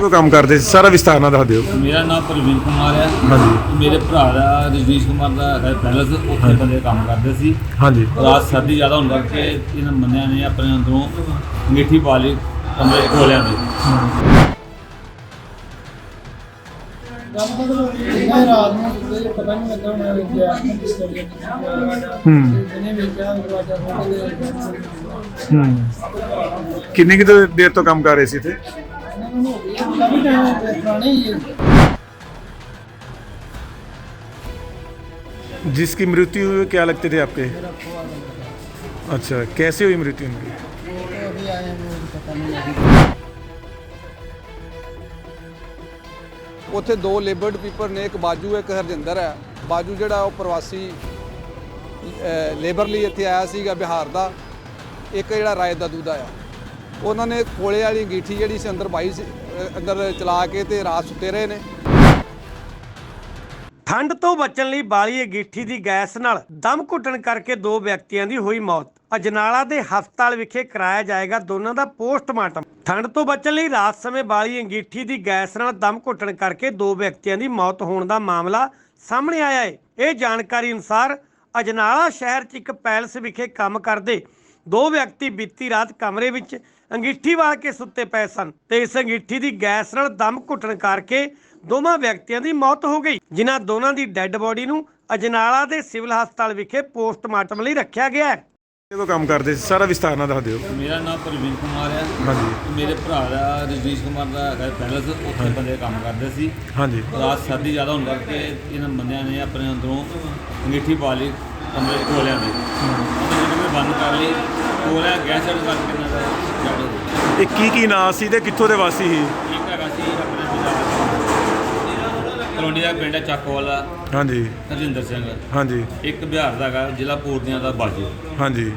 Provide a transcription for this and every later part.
ਕੋ ਕੰਮ ਕਰਦੇ ਸੀ ਸਾਰਾ ਵਿਸਤਾਰ ਨਾਲ ਦੱਸ ਦਿਓ। ਮੇਰਾ ਨਾਮ ਪ੍ਰਵੀਨ ਕੁਮਾਰ ਹੈ। ਹਾਂਜੀ। ਮੇਰੇ ਭਰਾ ਦਾ ਰਜਨੀਸ਼ ਕੁਮਾਰ ਦਾ ਹੈ ਪੈਲਸ ਉੱਥੇ ਬੰਦੇ ਕੰਮ ਕਰਦੇ ਸੀ। ਹਾਂਜੀ। ਰਾਤ ਸਰਦੀ ਜ਼ਿਆਦਾ ਹੋਣ ਕਰਕੇ ਇਹਨਾਂ ਬੰਦਿਆਂ ਨੇ ਆਪਣੇ ਅੰਦਰੋਂ ਅੰਗੀਠੀ ਪਾ ਲਈ ਕਮਰੇ ਖੋਲਿਆਂ ਦੇ। ਗੱਲ ਮਤਲਬ ਮੈਂ ਰਾਤ ਨੂੰ ਸੁੱਤੇ ਜੇ ਪਤਾ ਨਹੀਂ ਲੱਗਾ ਮੈਂ ਗਿਆ ਕਿਸ ਤਰ੍ਹਾਂ ਹੂੰ। ਜਿਹਨੇ ਵੇਖਿਆ ਦਰਵਾਜ਼ਾ ਖੋਲ੍ਹ ਕੇ ਹੂੰ। ਕਿੰਨੀ ਕਿ ਦੇਰ ਤੋਂ ਕੰਮ ਕਰ ਰਹੇ ਸੀ ਇੱਥੇ? ਇਹਨਾਂ ਨੂੰ ਹੋ ਗਿਆ ਕਾਫੀ ਟਾਈਮ ਹੋ ਗਿਆ ਪੁਰਾਣੇ ਹੀ ਹੈ जिसकी मृत्यु हुई क्या लगते थे आपके मेरा खोआ लगा अच्छा कैसे हुई मृत्यु उनकी वो तो अभी आए हैं मुझे पता नहीं अभी ਉੱਥੇ ਦੋ ਲੇਬਰਡ ਪੀਪਲ ਨੇ ਇੱਕ ਬਾਜੂ ਇੱਕ ਹਰਜਿੰਦਰ ਹੈ ਬਾਜੂ ਜਿਹੜਾ ਉਹ ਪ੍ਰਵਾਸੀ ਲੇਬਰ ਲਈ ਇੱਥੇ ਆਇਆ ਸੀਗਾ ਬਿਹਾਰ ਦਾ ਇੱਕ ਜਿਹੜਾ ਰਾਏ ਦਾ ਦੂਦਾ ਆ ਉਹਨਾਂ ਨੇ ਕੋਲੇ ਵਾਲੀ ਅੰਗੀਠੀ ਜਿਹੜੀ ਸੀ ਅੰਦਰ ਪਾਈ ਸੀ ਅਹ ਅੰਦਰ ਚਲਾ ਕੇ ਤੇ ਰਾਤ ਸੁੱਤੇ ਰਹੇ ਨੇ। ਠੰਡ ਤੋਂ ਬਚਣ ਲਈ ਬਾਲੀ ਅੰਗੀਠੀ ਦੀ ਗੈਸ ਨਾਲ ਦਮ ਘੁੱਟਣ ਕਰਕੇ ਦੋ ਵਿਅਕਤੀਆਂ ਦੀ ਹੋਈ ਮੌਤ। ਅਜਨਾਲਾ ਦੇ ਹਸਪਤਾਲ ਵਿਖੇ ਕਰਾਇਆ ਜਾਏਗਾ ਦੋਨਾਂ ਦਾ ਪੋਸਟਮਾਰਟਮ। ਠੰਡ ਤੋਂ ਬਚਣ ਲਈ ਰਾਤ ਸਮੇਂ ਬਾਲੀ ਅੰਗੀਠੀ ਦੀ ਗੈਸ ਨਾਲ ਦਮ ਘੁੱਟਣ ਕਰਕੇ ਦੋ ਵਿਅਕਤੀਆਂ ਦੀ ਮੌਤ ਹੋਣ ਦਾ ਮਾਮਲਾ ਸਾਹਮਣੇ ਆਇਆ ਹੈ। ਇਹ ਜਾਣਕਾਰੀ ਅਨੁਸਾਰ ਅਜਨਾਲਾ ਸ਼ਹਿਰ 'ਚ ਇੱਕ ਪੈਲਸ ਵਿਖੇ ਕੰਮ ਕਰਦੇ ਦੋ ਵਿਅਕਤੀ ਬੀਤੀ ਰਾਤ ਕਮਰੇ ਵਿੱਚ ਅੰਗੀਠੀ ਵਾਲ ਕੇ ਸੁੱਤੇ ਪਏ ਸਨ ਤੇ ਇਸ ਅੰਗੀਠੀ ਦੀ ਗੈਸ ਨਾਲ ਦਮ ਘੁੱਟਣ ਕਰਕੇ ਦੋਵਾਂ ਵਿਅਕਤੀਆਂ ਦੀ ਮੌਤ ਹੋ ਗਈ ਜਿਨ੍ਹਾਂ ਦੋਨਾਂ ਦੀ ਡੈੱਡ ਬੋਡੀ ਨੂੰ ਅਜਨਾਲਾ ਦੇ ਸਿਵਲ ਹਸਪਤਾਲ ਵਿਖੇ ਪੋਸਟਮਾਰਟਮ ਲਈ ਰੱਖਿਆ ਗਿਆ ਹੈ। ਕੋ ਕੰਮ ਕਰਦੇ ਸੀ? ਸਾਰਾ ਵਿਸਤਾਰ ਨਾਲ ਦੱਸ ਦਿਓ। ਮੇਰਾ ਨਾਮ ਪ੍ਰਵੀਨ ਕੁਮਾਰ ਹੈ। ਹਾਂਜੀ। ਮੇਰੇ ਭਰਾ ਦਾ ਰਜਨੀਸ਼ ਕੁਮਾਰ ਦਾ ਹੈ ਪੈਲਸ ਉੱਥੇ ਬੰਦੇ ਕੰਮ ਕਰਦੇ ਸੀ। ਹਾਂਜੀ। ਰਾਤ ਸਰਦੀ ਜ਼ਿਆਦਾ ਹੋਣ ਕਰਕੇ ਇਹਨਾਂ ਬੰਦਿਆਂ ਨੇ ਆਪਣੇ ਅੰਦਰੋਂ ਅੰਗੀਠੀ ਪਾ ਲਈ ਕਮਰੇ ਖੋਲਿਆਂ ਦੇ ਗੈਸ ਦਾ ਇਹ ਕੀ ਕੀ ਨਾਂ ਸੀ ਤੇ ਕਿੱਥੋਂ ਦੇ ਵਾਸੀ ਸੀ? ਇੱਕ ਹੈਗਾ ਸੀ ਆਪਣੇ ਪੰਜਾਬ ਕਲੋਨੀ ਦਾ ਪਿੰਡ ਹੈ ਚੱਕਵਾਲਾ। ਹਾਂਜੀ। ਹਰਜਿੰਦਰ ਸਿੰਘ। ਹਾਂਜੀ। ਇੱਕ ਬਿਹਾਰ ਦਾ ਹੈਗਾ ਜ਼ਿਲ੍ਹਾ ਪੂਰਨੀਆ ਦਾ ਬਾਜੂ। ਹਾਂਜੀ।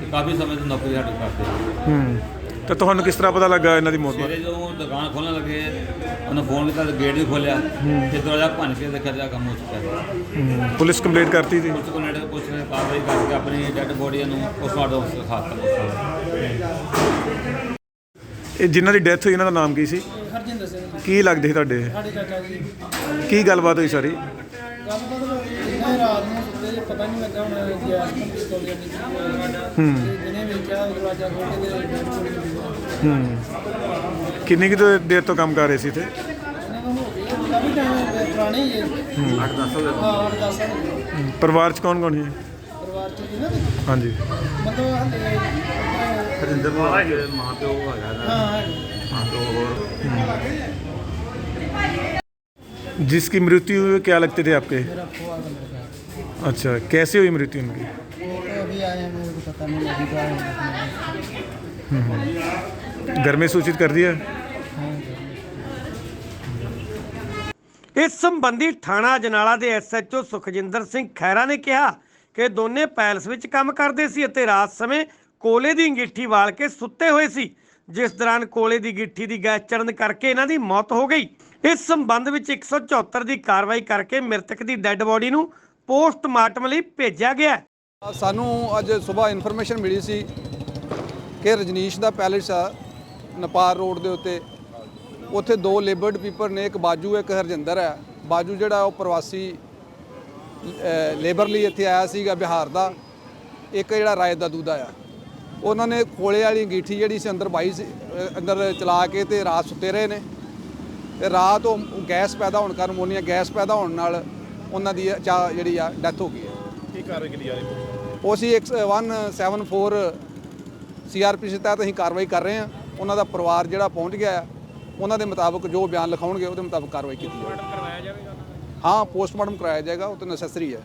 ਤੇ ਕਾਫੀ ਸਮੇਂ ਤੋਂ ਨੌਕਰੀ ਸਾਡੇ ਕਰਦੇ ਹੂੰ। ਤਾਂ ਤੁਹਾਨੂੰ ਕਿਸ ਤਰ੍ਹਾਂ ਪਤਾ ਲੱਗਾ ਇਹਨਾਂ ਦੀ ਮੌਤ ਸਵੇਰੇ ਜਦੋਂ ਦੁਕਾਨ ਖੋਲਣ ਲੱਗੇ ਉਹਨੇ ਫੋਨ ਕੀਤਾ ਗੇਟ ਵੀ ਖੋਲਿਆ ਤੇ ਦਰਵਾਜ਼ਾ ਭੰਨ ਕੇ ਦੇਖਿਆ ਜਾ ਕੰਮ ਹੋ ਚੁੱਕਾ ਹੂੰ, ਪੁਲਿਸ ਕੰਪਲੇਂਟ ਕਰਤੀ ਸੀ? ਪੁਲਿਸ ਕੋਲ ਨੇੜੇ ਪੁਲਿਸ ਨੇ ਕਾਰਵਾਈ ਕਰਕੇ ਆਪਣੀ ਡੈੱਡ ਬੋਡੀ ਨੂੰ ਪੋਸਟਮਾਰਟਮ ਖਾਤਾ ਇਹ ਜਿਨ੍ਹਾਂ ਦੀ ਡੈਥ ਹੋਈ ਇਹਨਾਂ ਦਾ ਨਾਮ ਕੀ ਸੀ? ਹਰਜਿੰਦਰ ਸਿੰਘ ਜੀ, ਕੀ ਲੱਗਦੇ ਸੀ ਤੁਹਾਡੇ? ਸਾਡੇ ਚਾਚਾ ਜੀ। ਕੀ ਗੱਲਬਾਤ ਹੋਈ ਸਾਰੀ? ਗੱਲ ਮਤਲਬ ਮੈਂ ਰਾਤ ਨੂੰ ਸੁੱਤੇ ਜੇ ਪਤਾ ਨਹੀਂ ਲੱਗਾ ਮੈਂ ਗਿਆ ਕਿਸ ਤਰ੍ਹਾਂ ਹੂੰ। ਜਿਹਨੇ ਵੇਖਿਆ ਦਰਵਾਜ਼ਾ ਖੋਲ੍ਹ ਕੇ ਡੈਡ ਬੋਡੀ ਮਿਲੀ ਹੂੰ। ਕਿੰਨੀ ਕਿ ਦੇਰ ਤੋਂ ਕੰਮ ਕਰ ਰਹੇ ਸੀ ਇੱਥੇ? ਇਹਨਾਂ ਨੂੰ ਹੋ ਗਿਆ ਕਾਫੀ ਟਾਈਮ ਹੋ ਗਿਆ ਪੁਰਾਣੇ ਹੀ ਹੈ। 8-10 ਸਾਲ ਹਾਂ 8-10 ਸਾਲ ਹੋ ਗਏ। ਹੂੰ, ਪਰਿਵਾਰ ਚ ਕੌਣ ਕੌਣ ਹੈ ਪਰਿਵਾਰ ਚ ਜੀ ਨਾ ਹਾਂਜੀ। ਮਤਲਬ ਹਾਲੇ ਹਰਿੰਦਰ ਮਾਂ ਪਿਓ ਹੈਗਾ। ਹਾਂ ਹੈਗੇ। ਮਾਂ ਪਿਓ ਹੋਰ जिसकी मृत्यु हुई क्या लगते थे आपके मेरा खोआ लगा अच्छा कैसे हुई मृत्यु उनकी वो तो अभी आए हैं मुझे पता नहीं अभी तो आए हैं घर में सूचित कर दिया ਇਸ ਸੰਬੰਧੀ ਥਾਣਾ ਜਨਾਲਾ ਦੇ ਐਸਐਚਓ ਸੁਖਜਿੰਦਰ ਸਿੰਘ ਖੈਰਾ ਨੇ ਕਿਹਾ ਕਿ ਦੋਨੇ ਪੈਲਸ ਵਿੱਚ ਕੰਮ ਕਰਦੇ ਸੀ ਅਤੇ ਰਾਤ ਸਮੇਂ ਕੋਲੇ ਦੀ ਅੰਗੀਠੀ ਵਾਲ ਕੇ ਸੁੱਤੇ ਹੋਏ ਸੀ ਜਿਸ ਦੌਰਾਨ ਕੋਲੇ ਦੀ ਗਿੱਠੀ ਦੀ ਗੈਸ ਚੜਨ ਕਰਕੇ ਇਹਨਾਂ ਦੀ ਮੌਤ ਹੋ ਗਈ ਇਸ ਸੰਬੰਧ ਵਿੱਚ 174 ਦੀ ਕਾਰਵਾਈ ਕਰਕੇ ਮ੍ਰਿਤਕ ਦੀ ਡੈੱਡ ਬੋਡੀ ਨੂੰ ਪੋਸਟਮਾਰਟਮ ਲਈ ਭੇਜਿਆ ਗਿਆ ਸਾਨੂੰ ਅੱਜ ਸਵੇਰ ਇਨਫੋਰਮੇਸ਼ਨ ਮਿਲੀ ਸੀ ਕਿ ਰਜਨੀਸ਼ ਦਾ ਪੈਲੇਸ ਆ ਨਪਾਰ ਰੋਡ ਦੇ ਉੱਤੇ। ਉੱਥੇ ਦੋ ਲੇਬਰਡ ਪੀਪਲ ਨੇ, ਇੱਕ ਬਾਜੂ, ਇੱਕ ਹਰਜਿੰਦਰ ਹੈ। ਬਾਜੂ ਜਿਹੜਾ ਉਹ ਪ੍ਰਵਾਸੀ ਲੇਬਰ ਲਈ ਇੱਥੇ ਆਇਆ ਸੀਗਾ ਬਿਹਾਰ ਦਾ। ਇੱਕ ਜਿਹੜਾ ਰਾਏ ਦਾ ਦੂਦਾ ਆ। ਉਹਨਾਂ ਨੇ ਕੋਲੇ ਵਾਲੀ ਅੰਗੀਠੀ ਜਿਹੜੀ ਸੀ ਅੰਦਰ ਪਾਈ ਸੀ ਅੰਦਰ ਚਲਾ ਕੇ ਤੇ ਰਾਤ ਸੁੱਤੇ ਰਹੇ ਨੇ। ਤੇ ਰਾਤ ਉਹ ਗੈਸ ਪੈਦਾ ਹੋਣ ਕਾਰਨ ਅਮੋਨੀਆ ਗੈਸ ਪੈਦਾ ਹੋਣ ਨਾਲ ਉਹਨਾਂ ਦੀ ਜਿਹੜੀ ਆ ਡੈਥ ਹੋ ਗਈ ਹੈ। ਉਹ ਅਸੀਂ 174 ਸੀਆਰਪੀਸੀ ਤਹਿਤ ਅਸੀਂ ਕਾਰਵਾਈ ਕਰ ਰਹੇ ਹਾਂ। ਉਹਨਾਂ ਦਾ ਪਰਿਵਾਰ ਜਿਹੜਾ ਪਹੁੰਚ ਗਿਆ ਆ ਉਹਨਾਂ ਦੇ ਮੁਤਾਬਕ ਜੋ ਬਿਆਨ ਲਿਖਾਉਣਗੇ ਉਹਦੇ ਮੁਤਾਬਕ ਕਾਰਵਾਈ ਕੀਤੀ ਜਾਵੇਗੀ ਹਾਂ ਪੋਸਟਮਾਰਟਮ ਕਰਾਇਆ ਜਾਏਗਾ ਉਹ ਤਾਂ ਨੈਸੈਸਰੀ ਹੈ।